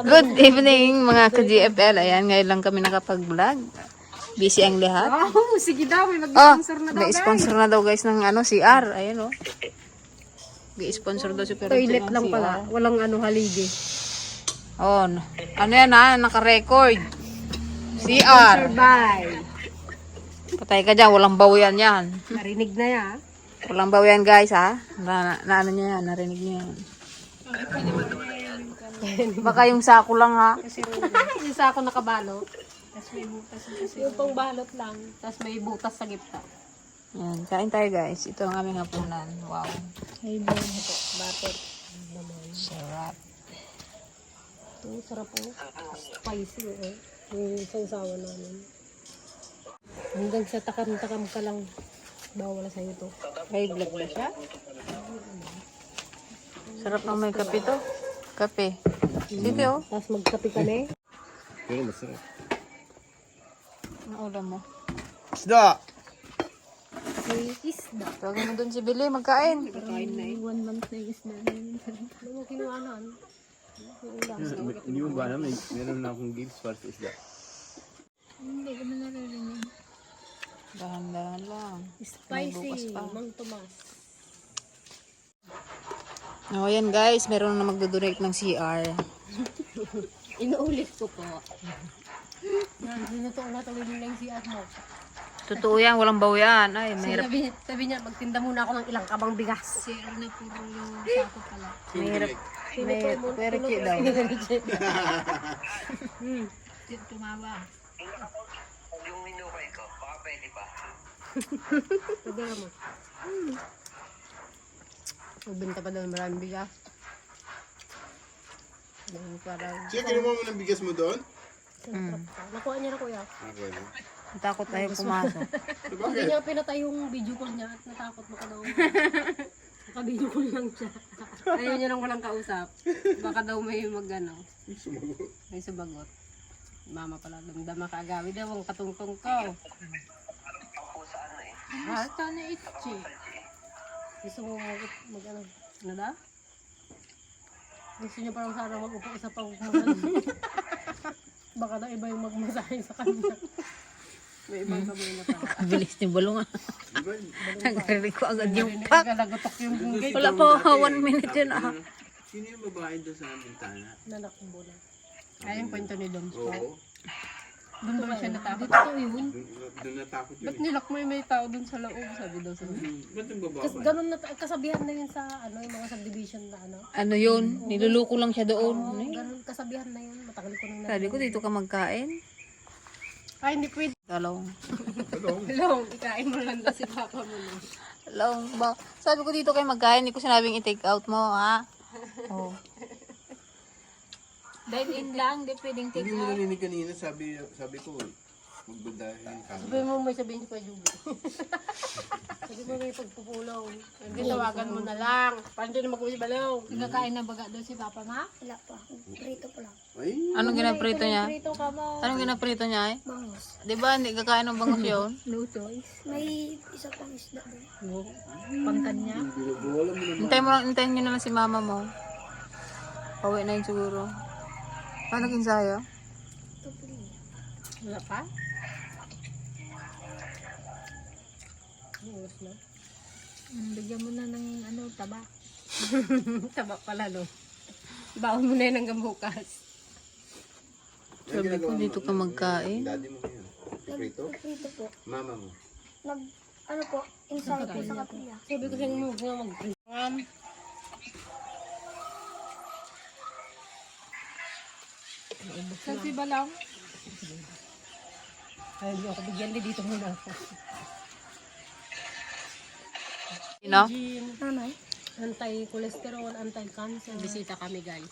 Good evening mga ka-GFL. Ayan, ngayon lang kami nakapag-vlog. Busy ang lahat. Oh, sige daw, may Oh, mag-sponsor na daw. may sponsor na daw guys ng ano, CR. Ayan oh. May sponsor daw si Pero Toilet lang pala, walang ano haligi. Oh, n- ano yan ha? Naka-record. CR. Bye. Patay ka dyan, walang bawian yan. Narinig na ya. Walang bawian guys ha. Na, na, na ano niya yan, narinig niya yan. Baka yung sako lang ha. Yung sa ako nakabalo. Tapos may butas. Yung pang balot lang. Tapos may butas sa gitna. Ayan, kain tayo guys. Ito ang aming hapunan. Wow. Ay, bon ito. Batot. Sarap. Ito, sarap po. Spicy eh. Yung sausawa namin. Hanggang sa takam-takam ka lang. Bawal sa'yo to. May blood ba siya? Sarap ng may kape to. Kape. Sige oh. Tapos magkape ka na eh. Pero masarap. Ang ulam mo. Isda! May isda. Tawagin mo dun si Billy, magkain. Kain na eh. One month na yung isda namin. Ano mo kinuanan? Hindi mo ba may meron na akong gifts para sa isda. Hindi na naririnig. Dahan-dahan lang. Spicy. Mang Tomas. Oh, ayan guys, meron na magdodonate ng CR. Inuulit ko po. Yan, sinuto na tuloy nila yung CR mo. Totoo yan, walang bawian. Ay, mahirap. Sabi, sabi niya, magtinda muna ako ng ilang kabang bigas. CR na puro yung sako pala. Mahirap. May perche daw. hmm. Tumawa. Sabi mo. Hmm. Magbenta pa daw ng maraming bigas. Dahil parang... Siya, kinuha mo ng bigas mo doon? Mm. Nakuha niya na kuya. Okay. Takot tayo pumasok. Hindi niya pinatay yung video call niya at natakot mo ka daw. Naka-video call lang siya. Ayaw niya nang walang kausap. Baka daw may magano. Sumagot. May subagot. Mama pala, damdama ka agawi daw ang katungtong ko. Ha? Sana itchi. Gusto mo mag, mag ano? Ano da? Gusto niya parang sana mag-upo isa pa Baka daw iba yung magmasahe sa kanya. May ibang kamay na pala. Bilis ni Balong ah. Nagrinig ko agad yung pak. Nagalagotok yung bunggay. Wala po, one minute yun ah. Sino yung babae doon sa bintana? Nanakbo na. Ay, yung kwento ni Doms. Oo. Doon ba siya natakot? Dito yun. Doon natakot yun Ba't eh. nilak mo yung may tao doon sa loob? Sabi daw sa Ba't yung babae? Kasi ganun na, kasabihan na yun sa ano, yung mga subdivision na ano. Ano yun? Niluluko lang siya doon. Oo, Ay, ganun, kasabihan na yun. Matagal ko nang Sabi ko dito ka magkain. Ay, hindi pwede. Talong. Hello? Long, ikain mo lang daw si papa mo. No? Talong ba? Sabi ko dito kayo magkain. Hindi ko sinabing i-take out mo ha. Oh. Dine in lang, hindi pwedeng Hindi mo narinig kanina, sabi, sabi ko, magbandahin yung Sabi mo may sabihin si Kuya Juby. Sabi mo may pagpupulong. Hindi, tawagan mo na lang. Paano din mag-uwi balong? Nagkakain na baga doon si papa ma? Wala pa. Prito pa lang. Ay, Anong ginaprito niya? Prito ka mo. Anong ginaprito niya eh? Bangus. Di ba hindi kakain ng bangus yun? No choice. May isa pang isda doon. Pangkan niya. wala mo naman. Hintay mo lang, hintayin nyo na lang si mama mo. Pauwi na yun siguro. Paano naging sayo? Tupli. Wala pa? Uwas na. Bigyan mo na ng ano, taba. Taba pala no. Baon mo na yun hanggang bukas. Sabi ko dito ka magkain. Daddy mo yun. Prito? Prito po. Mama mo. Nag, ano po, inside po sa kapila. Sabi ko sa'yo mo, nga mag Kasi ba lang? Ay, hindi ako bigyan din dito muna ako. You know? Nanay? anti-cholesterol, anti-cancer. Bisita kami guys.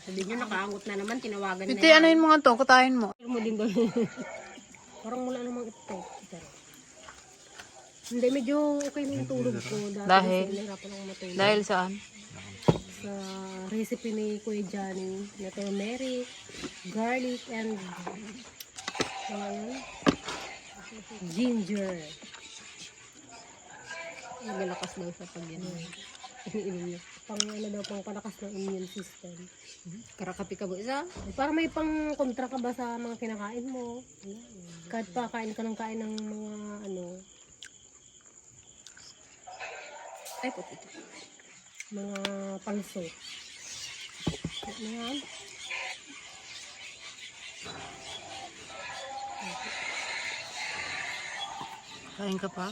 Sabi nyo, nakaangot na naman, tinawagan na Ito, yan. ano yun mga to? Kutahin mo. Pero mo din doon. Parang wala namang ito. Hindi, medyo okay na yung tulog ko. Dahil? kasi nahirapan akong matulog. Dahil saan? Sa recipe ni Kuya Johnny na turmeric, garlic, and Ngayon, ginger. Nagalakas daw siya pag yan. Iniinom niya. Pang ano daw, pang palakas ng immune system. Karakapi ka ba isa? Para may pang kontra ka ba sa mga kinakain mo? Kahit pa kain ka ng kain ng mga ano, Ay, puti. Mga panso. Ano yan? Kain ka pa?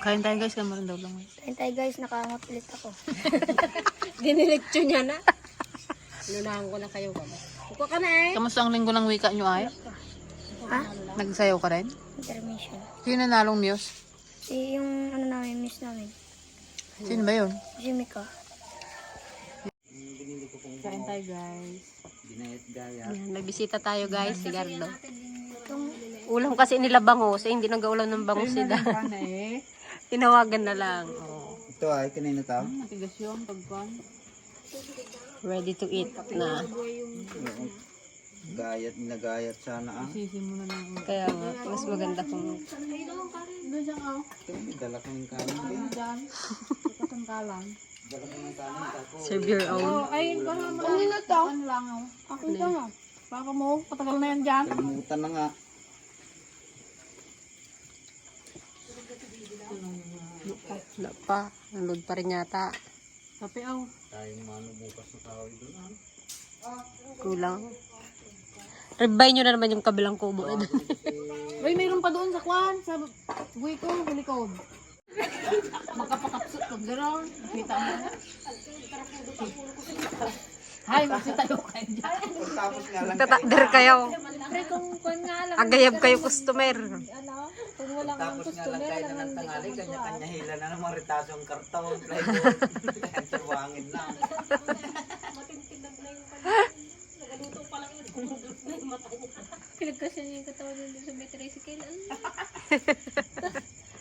Kain tayo guys, kamarin daw lang. Kain tayo guys, nakaangot ulit ako. Diniretso niya na. Lunahan ko na kayo ba? Kuko ka na eh. Kamusta ang linggo ng wika nyo ay? Ha? Nagsayaw ka rin? Intermission. Sino nanalong Muse? Si yung ano namin, miss namin. Sino ba yun? Si Mika. Kain tayo guys. Ayan, may bisita tayo guys, si Gardo. Ulam kasi nila bangos, eh, hindi nag-ulam ng bangos sila. eh. Tinawagan na lang. Oh. Ito ay, kanina tao? Matigas yun, pagkan. Ready to eat na. Gayat, nagayat sana ah. Sisi mo na lang. Kaya nga, mas maganda kung Ito, dala ko yung kanin. Diyan. Kapatang ka lang. serve your own. Ay, baka mo lang. Ano to? Ano lang ako. Ako ito nga. Baka mo, patagal na yan dyan. Kalimutan na nga. Wala pa. Nalod pa rin yata. Kape aw. Tayong mano bukas na tao doon ah. Kulang. Ribay nyo na naman yung kabilang kubo. Uy, mayroon pa doon sa kwan. Sa buhay ko, hulikod. Makapakapsot ko. Gano'n. Kita mo. Hay, magsitayo kayo dyan. Tapos nga lang Tatakder kayo. Pre, kung kung nga lang, Agayab kayo customer. ano, kung wala kang customer, alam mo, tangali, kanya-kanya hila na ng mga ritasong karton, plywood, tuwangin lang. Pinagkasya niya yung katawan niya doon sa may tricycle. Ano?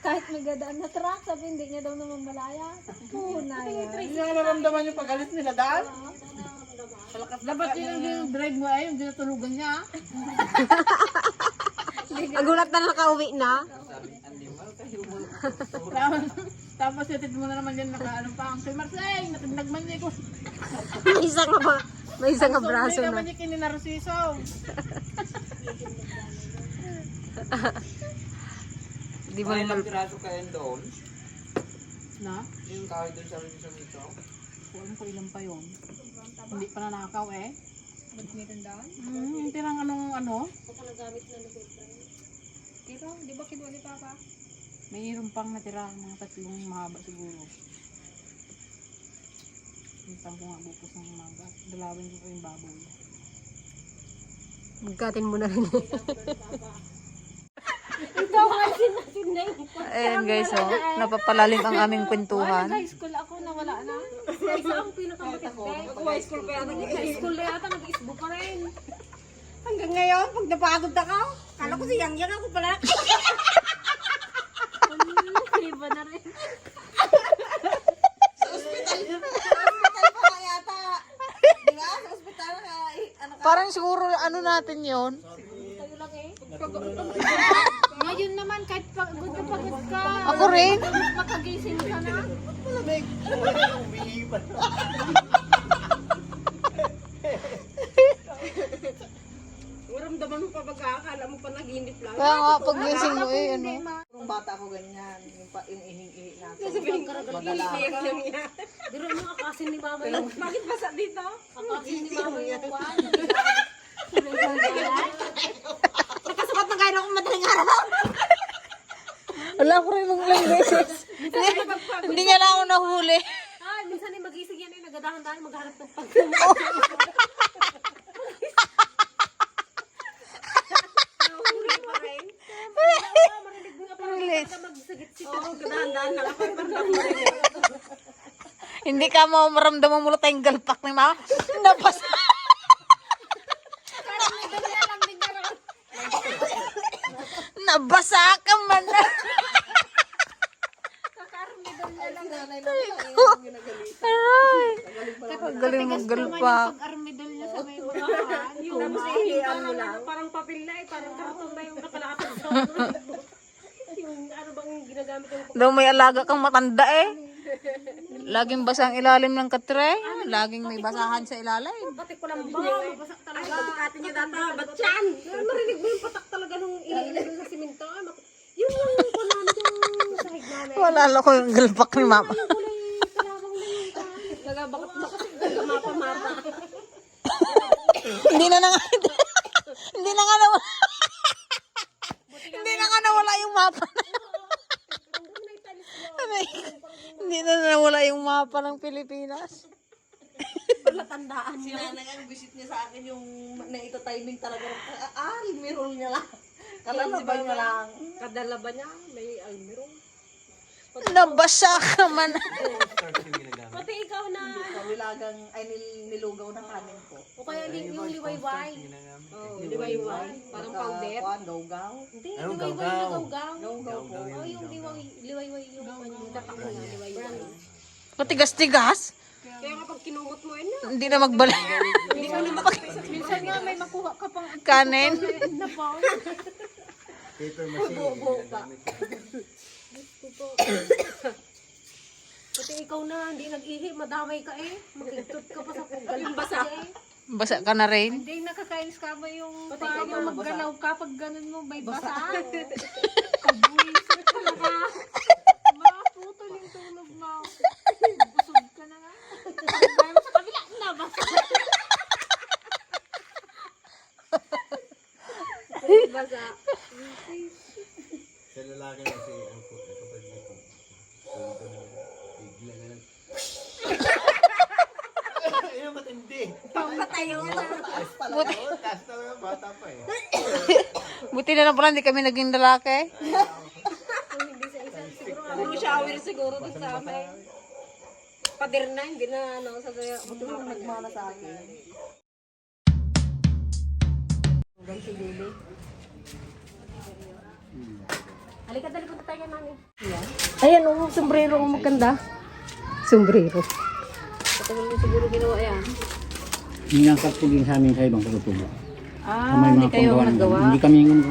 Kahit may gadaan na truck, sabi hindi niya daw naman malaya. Puna yan. Hindi na naramdaman yung pag-alis nila dahil. Dapat yun yung drive mo ay, yung dinatulugan niya. Nagulat na nakauwi na. Tapos, tapos yatid mo na naman yan naka ano pa. Kay Marcel, natinagman niya ko. May isa nga ba? May isa nga braso Hindi na. naman niya kininarsiso. Di mo Mga naman ilang piraso kayo doon. Na? Yung kahoy doon sa rin sa dito. Alam ko ilan pa yun. Hindi pa nanakaw eh. Hmm, yung tirang anong ano? Pero, di ba kinuha ni Papa? Mayroon pang natira, mga tatlong mahaba siguro. Hintang ko nga bukas ng umaga. Dalawin ko pa yung baboy. Magkatin mo na rin. Ayan guys, oh. Napapalalim ang aming kwentuhan. High school ako, nawala na. Isa ang pinakamatindi. Ako high school pa yata. High school na yata, nag-isbo pa rin. Hanggang ngayon, pag napagod ako, kala ko si Yang Yang ako pala. Iba na rin. pa nga yata. Di ba? Sa ospital ka, eh, ano ka? Parang siguro ano natin yon Ngayon naman, kahit pagod ka, pagod ka. Ako rin. Makagising ka na. Maramdaman mo pa baga, akala mo pa naginip lang. Kaya nga, pag gising mo eh, ano. Nung bata ko ganyan, yung, pa, yung ihing-ihi natin. Sabihin ko, madala. Pero ano akasin ni mama yung Bakit basa dito? akasin ni mama yung kwan? Nakasukat na gaya akong madaling araw. Wala ko rin mga ilang beses. Hindi nga lang ako nahuli. Ah, minsan ay magising yan eh, nagadahan-dahan maghanap ng pag Ako. Hindi ka mo maramdaman mo tayong galpak ni ma. Nabasa. Nabasa ka man. Aray. Galing mo galpak. Armidol niya sa may mga mo lang. Parang papel na eh. Parang karton na yung sa Yung ano bang ginagamit yung Daw may alaga kang matanda eh. Laging basa ang ilalim ng katre. Laging may basahan sa ilalim. Pati ko lang ba? Mabasak talaga. Ay, pagkati niya data. Ba't yan? Marinig mo yung patak talaga nung iniilan sa simento. Ay, mak- Yung yung ko yung sahig namin. Wala ko yung galpak ni mama. Yung kulay kalabang na yung. Nagabakot-bakot. Nagamapa-mapa. Hindi na na nga. Hindi na nga nawala. Hindi na nga nawala yung mapa. Hindi na nawala yung mapa ng Pilipinas. Tandaan Si nanay ang visit niya sa akin yung naito timing talaga. Ah, almirol niya lang. Kalalabay niya lang. Kadala ba niya? May almiro. Nabasa ka man. Pati ikaw na. Kawilagang, ay nil, nilugaw ng kanin ko. O kaya li- yung liwayway. Oh, liwayway. Parang powder. Kuan, gaw-gaw. Hindi, Anong liwayway na gawgaw. Gaw-gaw po. Oh, yung liway, liwayway yung ano, dapak na liwayway. Matigas-tigas. Kaya kapag kinumot mo, yun. Hindi na magbalik. Hindi mo na makapisa. Minsan nga may makuha ka pang Kanin. na pa. Paper machine. ginagamit ko. Pati ikaw na, hindi nag-ihi, madamay ka eh. Makiktot ka pa sa kugal. Basa. Eh. Basa ka na rin. Hindi nakakainis ka ba yung Pati ikaw maggalaw ka pag ganun mo may basa? Kabuisit talaga. Maputol yung tulog mo. Busog ka na nga. Kaya mo sa kabila, nabasa. Basa. Sa lalaki kasi ang puto kapag may puto. Puto na bigla na lang. Ayun matindi. Buti, Oo, taas na lang, bata pa eh. buti na lang pala hindi kami naging lalaki. Puro shower siguro din sa amin. Pader na, hindi na ano, sa kaya. Buti mo nagmana sa akin. Hanggang si Lily. Halika, dali punta tayo namin. Ayan, oh, sombrero ang maganda. Sombrero. Patagal mo siguro ginawa yan. Ninangkat ko din sa amin sa ibang katutubo. Ah, May hindi mga kayo panggawa nagawa. naman. Hindi kami yung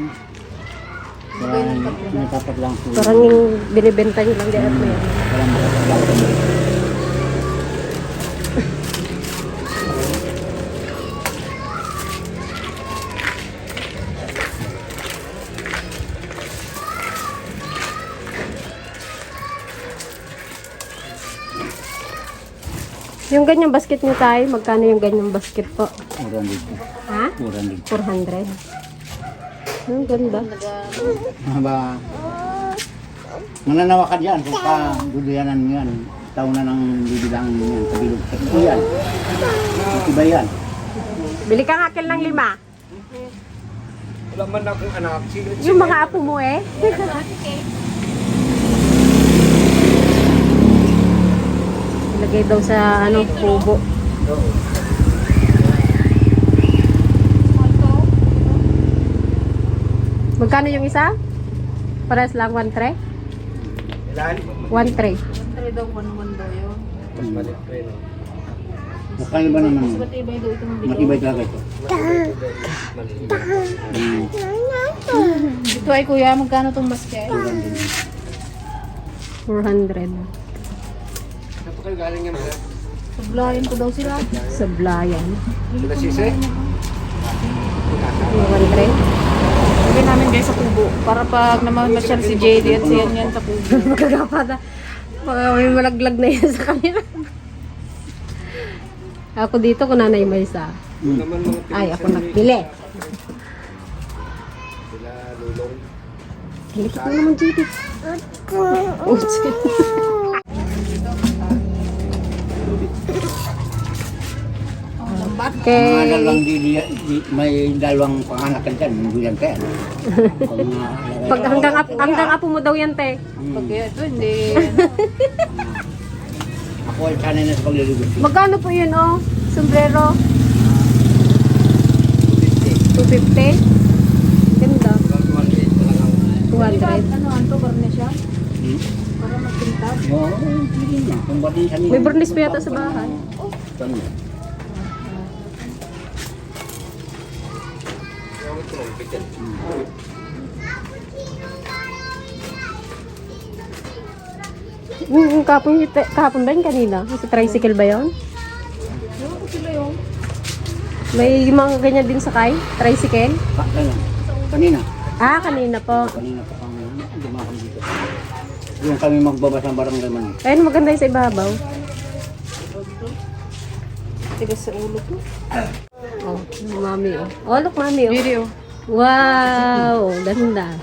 Kaya natapat lang po. Parang yung binibenta nyo lang di at may Wala makapaglaw kami. Yung ganyang basket nyo tayo, magkano yung ganyang basket po? Kurang dito. Ha? Kurang dito. 400. Ang ganda. Haba. Mananawa ka dyan kung ka duduyanan mo yan. Taon na ng bibilangan mo yan. Kabilog sa ito yan. Iba yan. Bili ka nga ng lima. Wala man akong anak. Yung mga apo mo eh. Lagay daw sa ano, kubo. Magkano yung isa? Pares lang 1 tray? 1 tray. 1 tray daw, 1-1 daw yun. Mas ba naman? Mas matibay daw ito. Talaga ito. Ito ay kuya, magkano itong basket? 400. 400 pa kayo galing yan, sir? Sablayan ko daw sila. Sablayan. Sila sisi? Sabi namin guys sa kubo. Para pag naman masyal si JD at si yan yan sa kubo. Magkakapata. Baka may malaglag na yan sa kanila. ako dito ko nanay may isa. Mm. Ay, ako nagpili. Sila lulong. Kilikit mo naman, JD. Ako. Oh, Mga Okay. dalawang dili, di- may dalawang panganak ka dyan. Hindi lang kaya. Pag mga hanggang, ap- hanggang apo mo daw yan, te. Pag ito, hindi. Ako ay sanay na sa pagliligot. Magkano po yun, oh? Sombrero? 250? Ganda. 200. Ano, anto, barne siya? Hmm? Para magpintas. Oo, hindi na. Di May burnis pa yata sa bahay. Kami. Yung kapon, kapon ba yun kanina? Sa tricycle ba yun? May mga ganyan din sakay? Tricycle? Pa, kailan? Kanina. Ah, kanina po. Kanina pa kami, kami dito. Yung kami magbabas ng barangay man. Ayun, maganda yung sa ibabaw. Tigas sa ulo ko. Oh, yung mami oh. Oh, look mami oh. Video. Wow, ganda.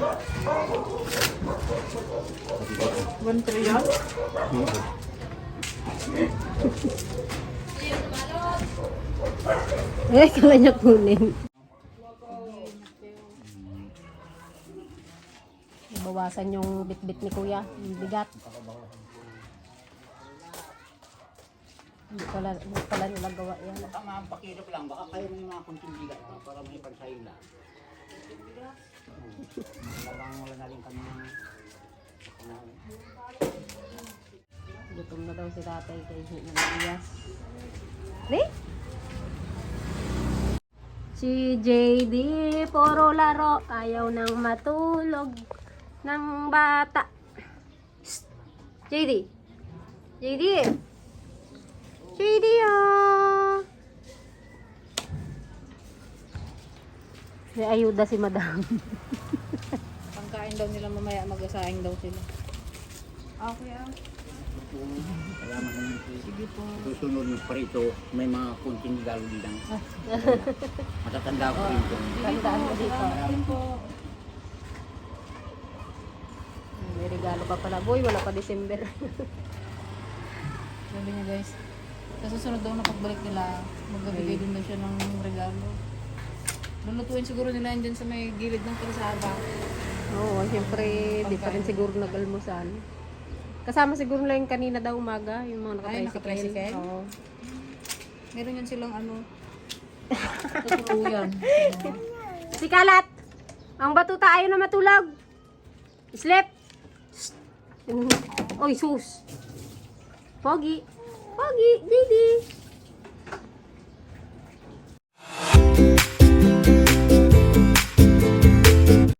One trillion? Eh, kala niya kunin. Bawasan yung bit-bit ni kuya, yung bigat. Hindi pala, hindi pala nila gawa yan. Baka mapakilap lang, baka kayo may mga kunting bigat pa para may pagsayin lang. Talagang wala na rin kami ng... Gutom na daw si tatay kay Hina Iyas. Di? Si JD, puro laro, ayaw nang matulog ng bata. Psst! JD! JD! JD ah! May ayuda si madam. Pangkain daw nila mamaya, mag-asaing daw sila. Okay ah. Salamat naman po. Sige po. Susunod ng parito, may mga kunting galo lang. Matatanda ko rin ito. Tandaan mo dito. May regalo pa pala. Boy, wala pa December. Sabi niya guys, sa susunod daw na pagbalik nila, magbibigay din daw siya ng regalo. Lulutuin siguro nila yan dyan sa may gilid ng kalsada. Oo, siyempre, di pa rin siguro nag-almusal. Kasama siguro lang yung kanina daw umaga, yung mga Ay, nakatricycle. nakatricycle? Oo. Meron yan silang ano, tutuluyan. Si Kalat! Ang batuta ayaw na matulog! Sleep! Oy, sus! Pogi! Pogi! Didi!